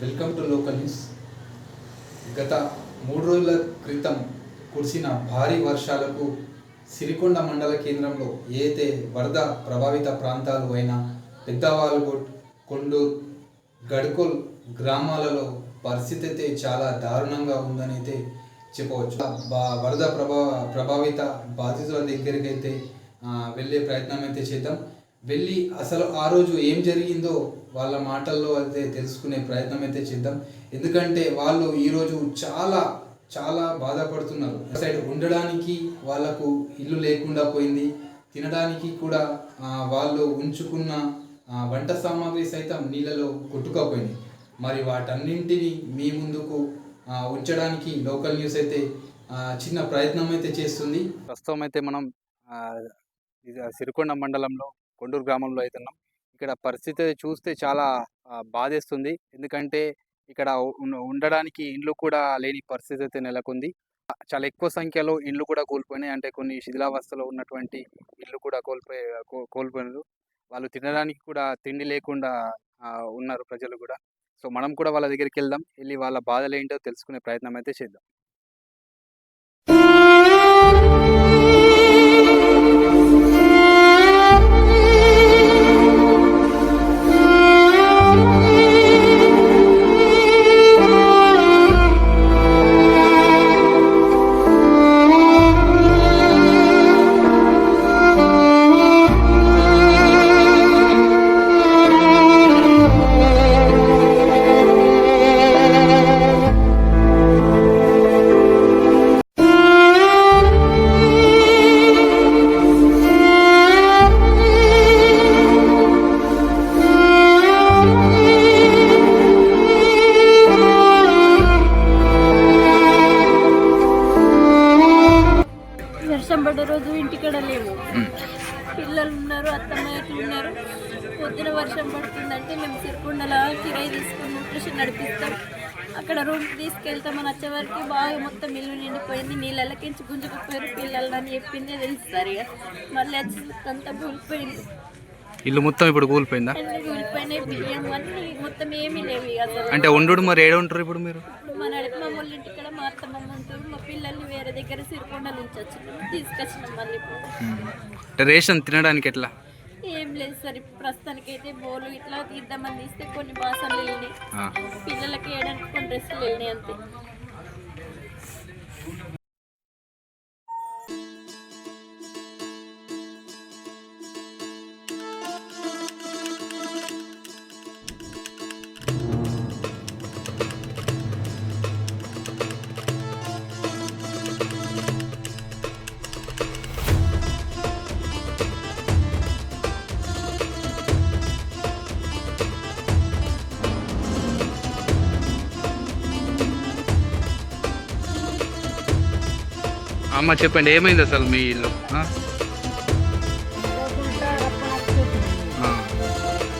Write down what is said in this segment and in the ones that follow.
Welcome to local news గత మూడు రోజుల క్రితం కురిసిన భారీ వర్షాలకు సిరికొండ మండల కేంద్రంలో ఏదైతే వరద ప్రభావిత ప్రాంతాలు అయిన పెద్దవాల్గోట్ కొండూర్ గడ్కోల్ గ్రామాలలో పరిస్థితి అయితే చాలా దారుణంగా ఉందని అయితే చెప్పవచ్చు. బా- వరద ప్రభా ప్రభావిత బాధితుల దగ్గరికి అయితే వెళ్ళే ప్రయత్నం అయితే చేద్దాం. వెళ్ళి అసలు ఆ రోజు ఏం జరిగిందో వాళ్ళ మాటల్లో అయితే తెలుసుకునే ప్రయత్నం అయితే చేద్దాం. ఎందుకంటే వాళ్ళు ఈరోజు చాలా చాలా బాధపడుతున్నారు. సైడ్ ఉండడానికి వాళ్ళకు ఇల్లు లేకుండా పోయింది. తినడానికి కూడా వాళ్ళు ఉంచుకున్న వంట సామాగ్రి సైతం నీళ్ళలో కొట్టుకపోయింది. మరి వాటన్నింటినీ మీ ముందుకు ఉంచడానికి లోకల్ న్యూస్ అయితే చిన్న ప్రయత్నం అయితే చేస్తుంది. ప్రస్తుతం అయితే మనం ఇది సిరికొండ మండలంలో కొండూరు గ్రామంలో అయితే ఉన్నాం. ఇక్కడ పరిస్థితి చూస్తే చాలా బాధేస్తుంది. ఎందుకంటే ఇక్కడ ఉండడానికి ఇండ్లు కూడా లేని పరిస్థితి అయితే నెలకొంది. చాలా ఎక్కువ సంఖ్యలో ఇండ్లు కూడా కోల్పోయినాయి. అంటే కొన్ని శిథిలావస్థలో ఉన్నటువంటి ఇల్లు కూడా కోల్పోయి కోల్పోయినారు. వాళ్ళు తినడానికి కూడా తిండి లేకుండా ఉన్నారు ప్రజలు కూడా. సో మనం కూడా వాళ్ళ దగ్గరికి వెళ్దాం. వెళ్ళి వాళ్ళ బాధలు ఏంటో తెలుసుకునే ప్రయత్నం అయితే చేద్దాం. పడుతుందంటే మేము సిరికొండల కిరాయి తీసుకుని న్యూట్రిషన్ నడిపిస్తాం. అక్కడ రూమ్ తీసుకెళ్తామని వచ్చే వరకు బాగా మొత్తం ఇల్లు నిండిపోయింది. నీళ్ళకించి గుంజుకుపోయారు. పిల్లలు అని చెప్పింది తెలుస్తారు ఇక. మళ్ళీ వచ్చి అంతా కూలిపోయింది. ఇల్లు మొత్తం ఇప్పుడు కూలిపోయిందా? కూలిపోయినాయి. బియ్యం అన్ని మొత్తం ఏమీ లేవు ఇక అసలు. అంటే ఉండు మరి ఏడ ఉంటారు ఇప్పుడు మీరు? ఇప్పుడు మా నడిపి మా వాళ్ళ ఇంటికాడ మా అత్తమ్మ ఉంటారు. మా పిల్లల్ని వేరే దగ్గర సిరికొండ నుంచి వచ్చినాం. తీసుకొచ్చినాం మళ్ళీ ఇప్పుడు. అంటే రేషన్ తినడానికి ఎట్లా? లేదు సార్. ప్రస్తుతానికి అయితే బోలు ఇట్లా తీద్దామని తీస్తే కొన్ని బాసనలు వెళ్ళినాయి. పిల్లలకి వేయడానికి కొన్ని డ్రెస్సులు వెళ్ళినాయి అంతే. అమ్మ చెప్పండి ఏమైంది అసలు మీ ఇల్లు?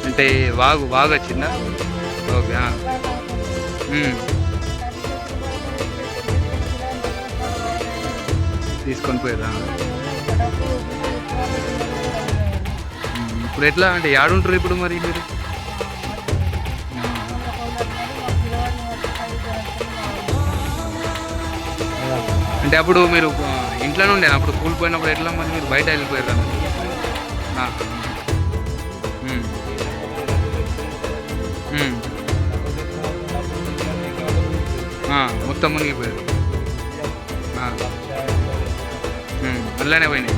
అంటే వాగు వాగు వచ్చిందా? ఓకే తీసుకొని పోయారా ఇప్పుడు ఎట్లా అంటే యాడుంటారు ఇప్పుడు మరి మీరు? అంటే అప్పుడు మీరు ఇంట్లో ఇంట్లోనే ఉండే అప్పుడు స్కూల్ పోయినప్పుడు ఎట్లా మరి మీరు బయట వెళ్ళిపోయారు? కదా మొత్తం మునిగిపోయారు. ఆ. అందులోనే పోయినాయి.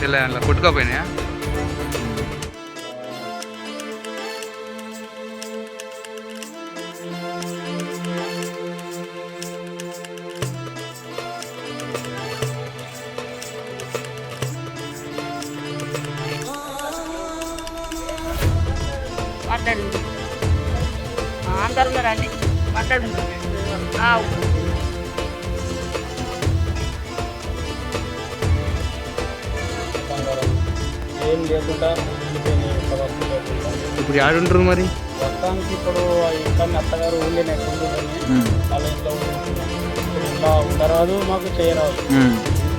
తెల్ల అట్లా కొట్టుకోపోయినాయా? మాట్లాడు అందరు ఉన్నారండి మాట్లాడు ఆ, ఏం లేకుండా ఇప్పుడు యాడుంటారు మరి? మొత్తానికి ఇప్పుడు ఇంకా అత్తగారు ఊళ్ళోనే కొండుకొని వాళ్ళ ఇంట్లో ఇలా ఉండరాదు మాకు చేయరాదు.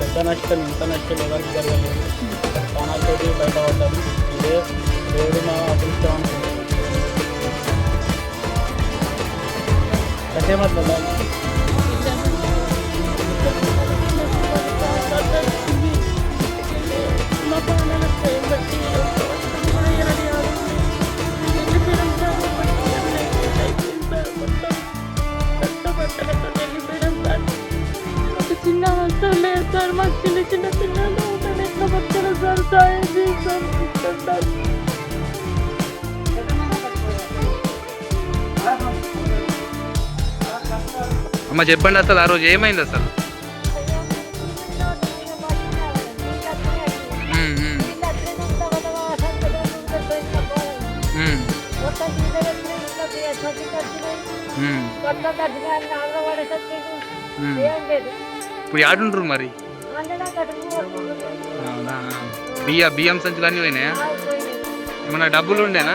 పెద్ద నష్టం ఇంత నష్టం ఎవరికి జరగలేదు. ప్రాణాలతోటి బయటపడ్డాము. ఇదే దేవుడు మా అదృష్టం సార్ మాకు చిన్న వస్తువు లేదు సార్ మాకు చిన్న చిన్న పిల్లలు మేము ఎట్లా బతకాలి సార్ సాయం చేస్తాం అమ్మ చెప్పండి అసలు ఆ రోజు ఏమైంది అసలు. ఇప్పుడు ఆడుంటారు మరి బియ్య బియ్యం సంచులు అన్నీ పోయినాయా. ఏమన్నా డబ్బులు ఉండేనా?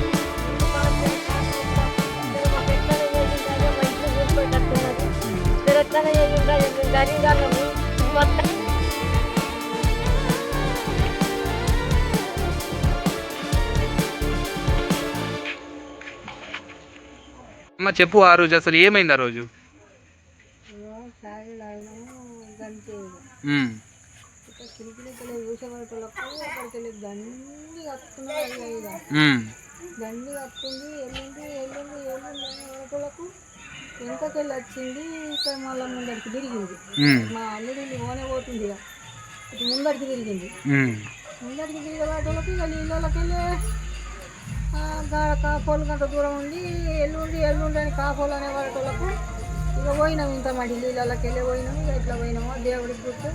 మొత్తం అమ్మ చెప్పు ఆ రోజు అసలు ఏమైంది ఆ రోజు? ఉమ్, దండి కట్టుకున్నారు ఇక ఉమ్, దండి కట్టుకుంది వెళ్ళింది వెళ్ళింది వెళ్ళింది వాళ్ళకు వెనకకెళ్ళి వచ్చింది ఇక్కడ మళ్ళీ ముందరికి తిరిగింది. మా అల్లుడి ఓనే పోతుంది ఇక. ఇటు ముందరికి తిరిగింది. ఉమ్, ముందరికి తిరిగే వాళ్ళకి ఇక నీళ్ళకి వెళ్ళి కాపోలు గంట దూరం ఉండి ఎల్లుండి ఎల్లుండి అని కాపోలు అనే వాళ్ళకు ఇక పోయినాం ఇంత మడి నీళ్ళకి వెళ్ళి పోయినాం. ఇక ఇట్లా పోయినామో దేవుడికి గుర్తు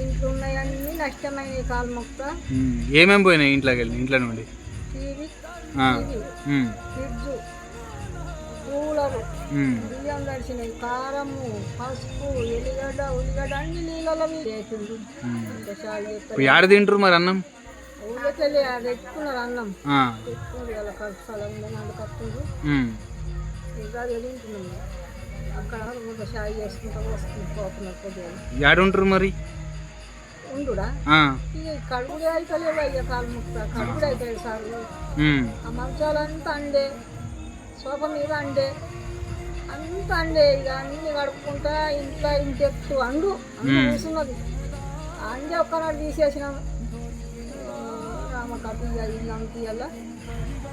ఇంట్లో ఉన్నాయన్నీ నష్టమైనవి కాలు మొక్క. ఉమ్. ఏమేం పోయినాయి ఇంట్లోకి వెళ్ళి ఇంట్లో నుండి? టీవీ ఫ్రిడ్జ్ బియ్యం తడిచినాయి కారము పసుపు ఎల్లిగడ్డ ఉల్లిగడ్డ అన్ని నీళ్ళలో ఉమ్. ఇంకా చాలు ఇప్పుడు ఆడ తింటారు మరి అన్నం? ఊళ్ళకి వెళ్ళి అది తెచ్చుకున్నారు అన్నం. ఆ, తెచ్చుకుంది వాళ్ళ ఖర్చు స్థలం అందుకు కట్టుకుంటూ ఉమ్, ఇంకా వెళ్ళింటున్నాం అక్కడ ఒక షాయి చేసుకుంటూ వస్తుంది పోతున్నారు కొద్దిగా ఆడుంటారు మరి? ఉండుడా? ఆ, ఇక కడుగుడే అయితలేవు అయ్యా కాలు ముక్క. కడుగుడే అవుతాయి సార్. ఉమ్, ఆ మంచాలంతా అండే. సోఫా మీద అండే. అంత అండే ఇక అన్ని కడుక్కుంటా ఇంట్లో ఇంటెత్తు అండు. కూర్చున్నది అండే ఒక్కనాడు తీసేసినాం. రామ కట్టు ఇక ఇల్లు అంత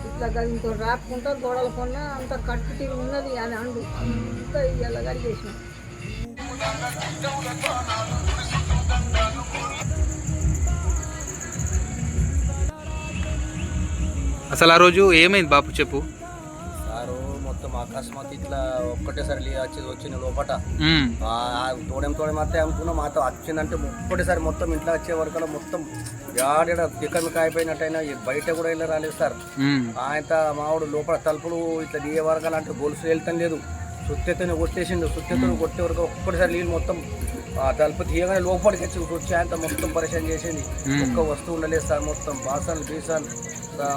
ఇట్లా ఇంకో రాపుకుంటా గోడల కొన్న అంత కట్టు తిరిగి ఉన్నది అని అండు అంతా ఇయ్యాల కడిగేసినాం అసలు ఆ రోజు ఏమైంది బాపు చెప్పు? అకస్మాత్ ఇట్లా ఒక్కటేసారి వచ్చేది వచ్చిన లోపట తోడేం తోడేం అత్తే అనుకున్నా మాతో వచ్చిందంటే ఒక్కటేసారి మొత్తం ఇంట్లో వచ్చే వరకు మొత్తం యాడ తిక్కమిక అయిపోయినట్టయినా ఈ బయట కూడా వెళ్ళి రాలేదు సార్. ఆయన మావాడు లోపల తలుపులు ఇట్లా దిగే వరకు అంటే గొలుసు వెళ్తాం లేదు. సుత్తెత్తని కొట్టేసిండు. సుత్తెత్తని కొట్టే వరకు ఒక్కటిసారి నీళ్ళు మొత్తం ఆ తలుపు తీయగానే లోపలికి వచ్చి వచ్చి ఆయన మొత్తం పరిచయం చేసింది. ఒక్క వస్తువు ఉండలేదు సార్ మొత్తం. బాసన్లు బీసాలు ఆ,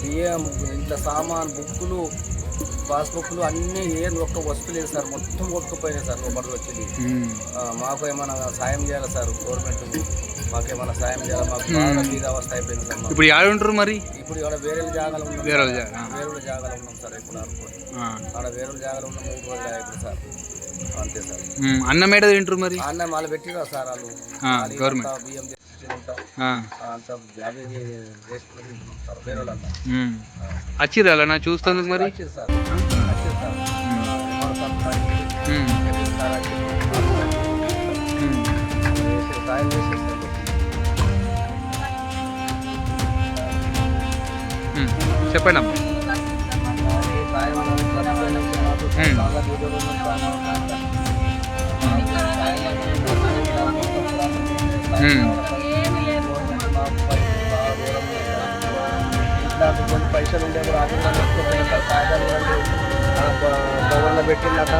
బియ్యం ఇంట్లో సామాన్ బుక్కులు పాస్బుక్లు అన్నీ ఏం ఒక్క వస్తువు లేదు సార్. మొత్తం కొట్టుకుపోయినాయి సార్ లోపలికి వచ్చింది మాకు ఏమైనా సాయం చేయాలి సార్ గవర్నమెంట్ మాకు ఏమైనా సాయం చేయాలి? మాకు బాగా మీద అవస్థ అయిపోయింది సార్. ఇప్పుడు ఆడుంటారు మరి? ఇప్పుడు ఇక్కడ వేరే జాగాలో ఉన్నాం వేరే. వేరే జాగాలో ఉన్నాం సార్ ఇప్పుడు ఆడ వేరే జాగాలో ఉన్న మూడు రోజులు ఇప్పుడు సార్. అంతే సార్. అన్నం ఏడ తింటారు మరి? అన్న వాళ్ళు పెట్టిరా సార్ వాళ్ళు. గవర్నమెంట్. బియ్యం తెచ్చి ఉంటాం ఆ, అంత అవి ఇవి వేసుకొని తింటున్నాం సార్. వేరే వాళ్ళంతా ఉమ్. వచ్చిర్రు అలా నా చూస్తాను మరి చెప్పండి అమ్మ. సాయం నాకు కొన్ని పైసలు ఉండే కూడా అది పెట్టిందట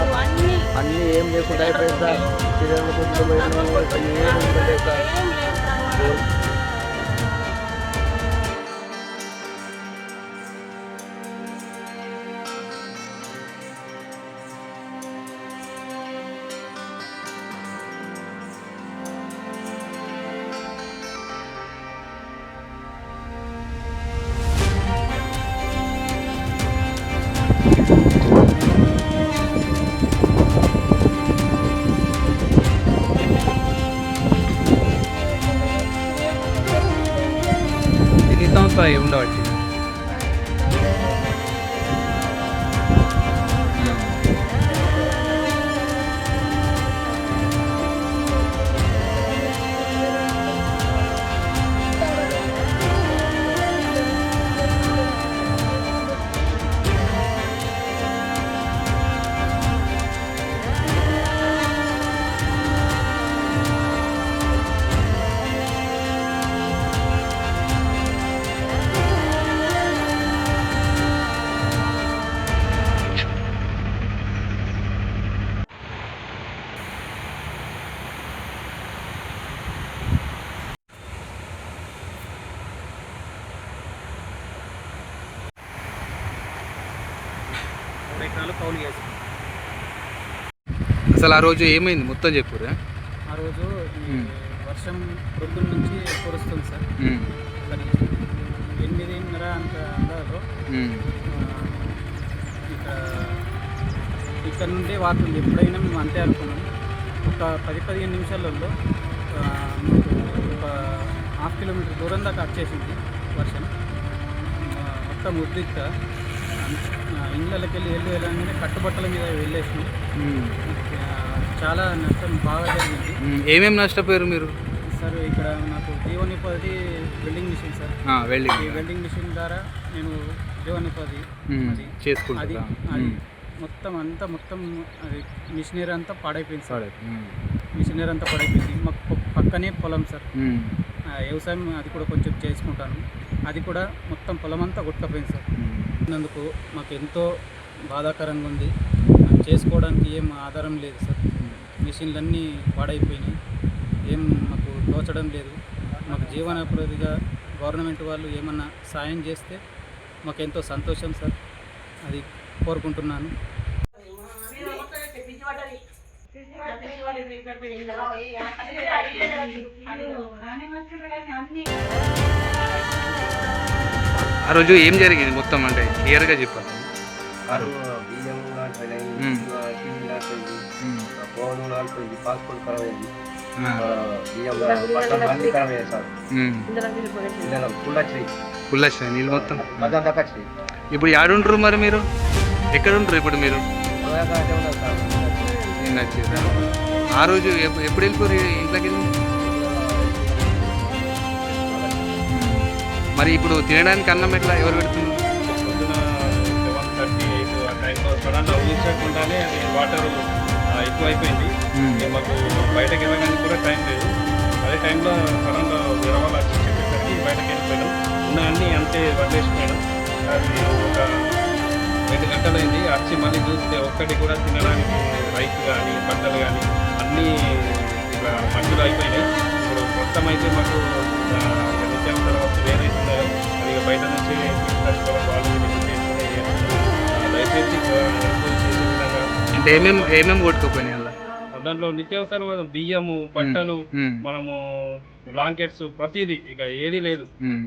అన్నీ ఏం లేకుండా అయిపోయింది సార్. పిల్లలు కొంచెం ఏం సార్. ఏం లేవు ఎకరాలు కౌలు చేసాం అసలు ఆ రోజు ఏమైంది? మొత్తం చెప్పురా? ఆ రోజు వర్షం ప్రొద్దున నుంచి కురుస్తుంది సార్. ఎనిమిదిన్నర అంత అందాలో. ఆ, ఇక్కడ ఇక్కడ నుండి వాతుంది ఎప్పుడైనా మేము అంతే అనుకున్నాం. ఒక పది పదిహేను నిమిషాలలో ఒక హాఫ్ కిలోమీటర్ దూరం దాకా వచ్చేసింది వర్షం. మొత్తం ఉద్రిక్త. ఇళ్ళకి వెళ్ళి వెళ్ళి వెళ్ళగానే కట్టుబట్టల మీద వెళ్ళేసినాం. చాలా నష్టం బాగా జరిగింది. ఏమేమి నష్టపోయారు మీరు? సార్ ఇక్కడ నాకు జీవనోపాధి వెల్డింగ్ మిషన్ సార్. ఈ వెల్డింగ్ మిషన్ ద్వారా నేను జీవనోపాధి అది అది చేసుకుంటా అది మొత్తం అంతా మొత్తం అది మిషనరీ అంతా పాడైపోయింది సార్. మిషనరీ అంతా పాడైపోయింది. మాకు పక్కనే పొలం సార్. వ్యవసాయం అది కూడా కొంచెం చేసుకుంటాను. అది కూడా మొత్తం పొలం అంతా కొట్టుకపోయింది సార్. చేసినందుకు మాకు ఎంతో బాధాకరంగా ఉంది. మేము చేసుకోవడానికి ఏం ఆధారం లేదు సార్. మిషన్లన్నీ పాడైపోయినాయి. ఏం మాకు తోచడం లేదు. మాకు జీవనోపాధిగా గవర్నమెంట్ వాళ్ళు ఏమన్నా సాయం చేస్తే మాకు ఎంతో సంతోషం సార్. అది కోరుకుంటున్నాను. ఆ రోజు ఏం జరిగింది మొత్తం అంటే క్లియర్గా చెప్పాలి బియ్యం లాంటివి మ్మ్. టీవీ లాంటివి ఉమ్. ఫోన్ లాంటివి పాస్పోర్ట్ ఖరాబ్ అయింది ఆ. బియ్యం బట్టలు అన్నీ ఖరాబ్ అయ్యాయి సార్ ఉమ్. పిల్లలు ఫుల్ వచ్చినాయి ఫుల్ వచ్చినాయి నీళ్ళు మొత్తం మధ్యాహ్నం దాకా వచ్చినాయి ఇప్పుడు యాడుంటారు మరి మీరు ఎక్కడ ఉంటారు ఇప్పుడు మీరు? ఆ రోజు ఎప్పు- ఎప్పుడు వెళ్ళిపోరు ఇంట్లోకి వెళ్ళి మరి ఇప్పుడు తినడానికి అన్నం ఎట్లా? ఎవరు పెడుతున్నారు? పొద్దున ఆ టైంలో వాటర్ ఎక్కువైపోయింది అయిపోయింది మాకు బయటకు వెళ్ళడానికి కూడా టైం లేదు అదే టైంలో సడన్గా వేరే వాళ్ళు వచ్చి చెప్పేసరికి బయటకు వెళ్ళిపోయినాం ఉన్న అన్నీ అంతే వదిలేసిపోయినాం అది ఒక రెండు గంటలైంది వచ్చి మళ్ళీ చూస్తే ఒక్కటి కూడా తినడానికి రైస్ కానీ బట్టలు కానీ అన్నీ ఇక మధ్యలో అయిపోయినాయి ఇప్పుడు మొత్తం అయితే మాకు అది బయట నుంచి వాళ్ళు దయచేసి అంటే ఏమేమి ఏమేమి కొట్టుకుపోయినాయి అలా దాంట్లో నిత్యావసర బియ్యము బట్టలు. మనము బ్లాంకెట్స్ ప్రతిదీ ఇక ఏది లేదు.